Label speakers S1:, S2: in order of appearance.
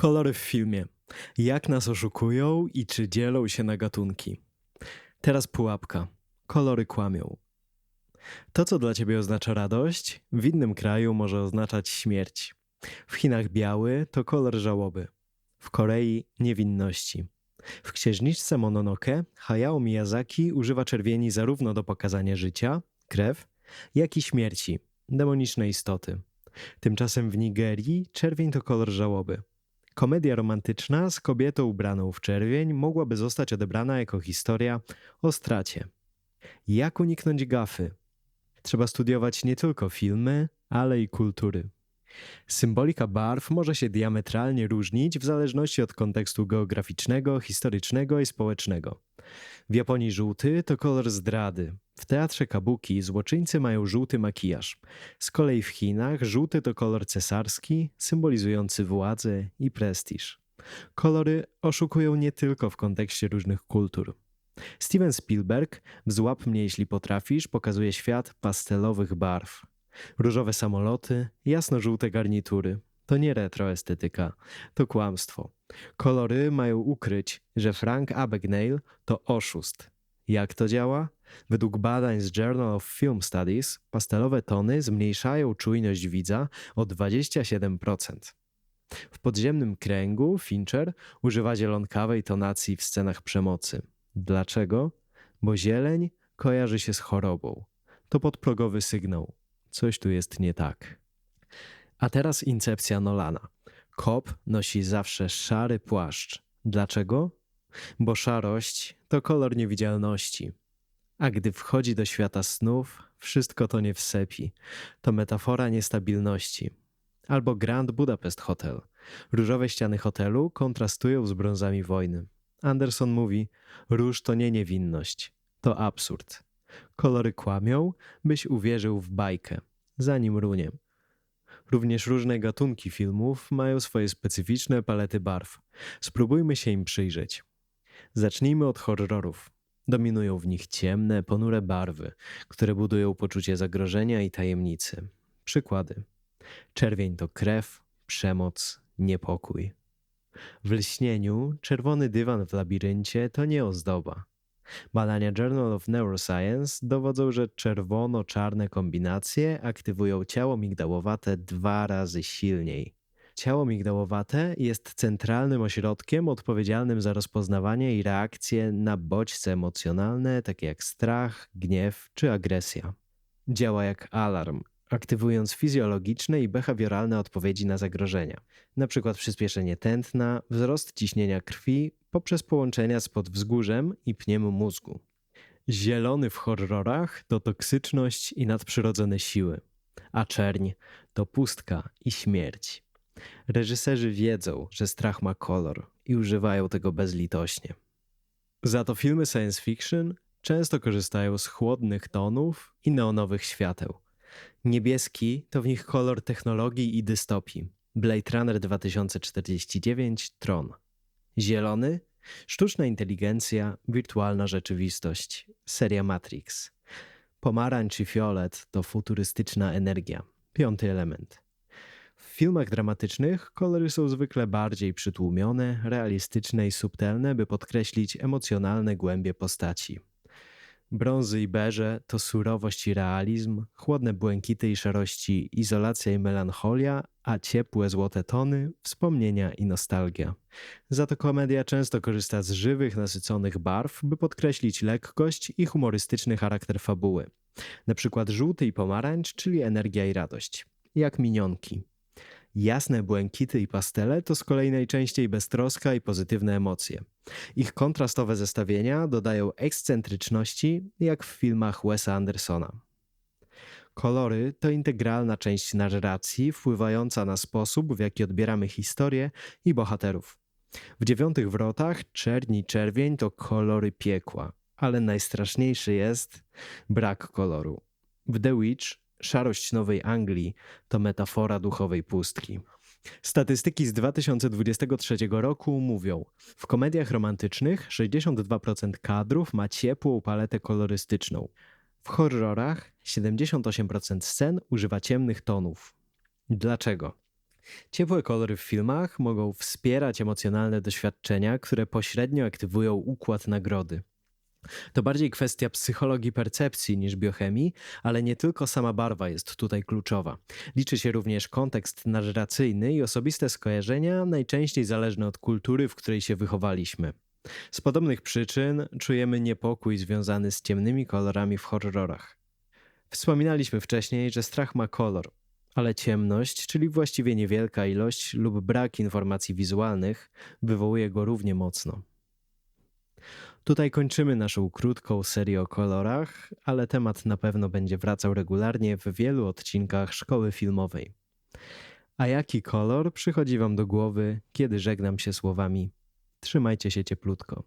S1: Kolory w filmie. Jak nas oszukują i czy dzielą się na gatunki. Teraz pułapka. Kolory kłamią. To, co dla ciebie oznacza radość, w innym kraju może oznaczać śmierć. W Chinach biały to kolor żałoby. W Korei niewinności. W księżniczce Mononoke Hayao Miyazaki używa czerwieni zarówno do pokazania życia, krew, jak i śmierci, demoniczne istoty. Tymczasem w Nigerii czerwień to kolor żałoby. Komedia romantyczna z kobietą ubraną w czerwień mogłaby zostać odebrana jako historia o stracie. Jak uniknąć gafy? Trzeba studiować nie tylko filmy, ale i kultury. Symbolika barw może się diametralnie różnić w zależności od kontekstu geograficznego, historycznego i społecznego. W Japonii żółty to kolor zdrady. W teatrze kabuki złoczyńcy mają żółty makijaż. Z kolei w Chinach żółty to kolor cesarski, symbolizujący władzę i prestiż. Kolory oszukują nie tylko w kontekście różnych kultur. Steven Spielberg w Złap mnie jeśli potrafisz pokazuje świat pastelowych barw. Różowe samoloty, jasno-żółte garnitury. To nie retroestetyka, to kłamstwo. Kolory mają ukryć, że Frank Abagnale to oszust. Jak to działa? Według badań z Journal of Film Studies pastelowe tony zmniejszają czujność widza o 27%. W podziemnym kręgu Fincher używa zielonkawej tonacji w scenach przemocy. Dlaczego? Bo zieleń kojarzy się z chorobą. To podprogowy sygnał. Coś tu jest nie tak. A teraz incepcja Nolana. Kop nosi zawsze szary płaszcz. Dlaczego? Bo szarość to kolor niewidzialności. A gdy wchodzi do świata snów, wszystko to nie wsepi. To metafora niestabilności. Albo Grand Budapest Hotel. Różowe ściany hotelu kontrastują z brązami wojny. Anderson mówi: Róż to nie niewinność, to absurd. Kolory kłamią, byś uwierzył w bajkę, zanim runie. Również różne gatunki filmów mają swoje specyficzne palety barw. Spróbujmy się im przyjrzeć. Zacznijmy od horrorów. Dominują w nich ciemne, ponure barwy, które budują poczucie zagrożenia i tajemnicy. Przykłady: czerwień to krew, przemoc, niepokój. W lśnieniu czerwony dywan w labiryncie to nie ozdoba. Badania Journal of Neuroscience dowodzą, że czerwono-czarne kombinacje aktywują ciało migdałowate dwa razy silniej. Ciało migdałowate jest centralnym ośrodkiem odpowiedzialnym za rozpoznawanie i reakcje na bodźce emocjonalne, takie jak strach, gniew czy agresja. Działa jak alarm, aktywując fizjologiczne i behawioralne odpowiedzi na zagrożenia, np. przyspieszenie tętna, wzrost ciśnienia krwi poprzez połączenia z podwzgórzem i pniem mózgu. Zielony w horrorach to toksyczność i nadprzyrodzone siły, a czerń to pustka i śmierć. Reżyserzy wiedzą, że strach ma kolor i używają tego bezlitośnie. Za to filmy science fiction często korzystają z chłodnych tonów i neonowych świateł. Niebieski to w nich kolor technologii i dystopii. Blade Runner 2049 Tron. Zielony sztuczna inteligencja, wirtualna rzeczywistość. Seria Matrix. Pomarańcz i fiolet to futurystyczna energia. Piąty element. W filmach dramatycznych kolory są zwykle bardziej przytłumione, realistyczne i subtelne, by podkreślić emocjonalne głębie postaci. Brązy i beże to surowość i realizm, chłodne błękity i szarości, izolacja i melancholia, a ciepłe złote tony wspomnienia i nostalgia. Za to komedia często korzysta z żywych, nasyconych barw, by podkreślić lekkość i humorystyczny charakter fabuły. Na przykład żółty i pomarańcz, czyli energia i radość. Jak minionki. Jasne błękity i pastele to z kolei najczęściej beztroska i pozytywne emocje. Ich kontrastowe zestawienia dodają ekscentryczności, jak w filmach Wesa Andersona. Kolory to integralna część narracji, wpływająca na sposób, w jaki odbieramy historię i bohaterów. W dziewiątych wrotach czerń i czerwień to kolory piekła, ale najstraszniejszy jest brak koloru. W The Witch szarość Nowej Anglii to metafora duchowej pustki. Statystyki z 2023 roku mówią: w komediach romantycznych 62% kadrów ma ciepłą paletę kolorystyczną. W horrorach 78% scen używa ciemnych tonów. Dlaczego? Ciepłe kolory w filmach mogą wspierać emocjonalne doświadczenia, które pośrednio aktywują układ nagrody. To bardziej kwestia psychologii percepcji niż biochemii, ale nie tylko sama barwa jest tutaj kluczowa. Liczy się również kontekst narracyjny i osobiste skojarzenia, najczęściej zależne od kultury, w której się wychowaliśmy. Z podobnych przyczyn czujemy niepokój związany z ciemnymi kolorami w horrorach. Wspominaliśmy wcześniej, że strach ma kolor, ale ciemność, czyli właściwie niewielka ilość lub brak informacji wizualnych, wywołuje go równie mocno. Tutaj kończymy naszą krótką serię o kolorach, ale temat na pewno będzie wracał regularnie w wielu odcinkach szkoły filmowej. A jaki kolor przychodzi Wam do głowy, kiedy żegnam się słowami: Trzymajcie się cieplutko.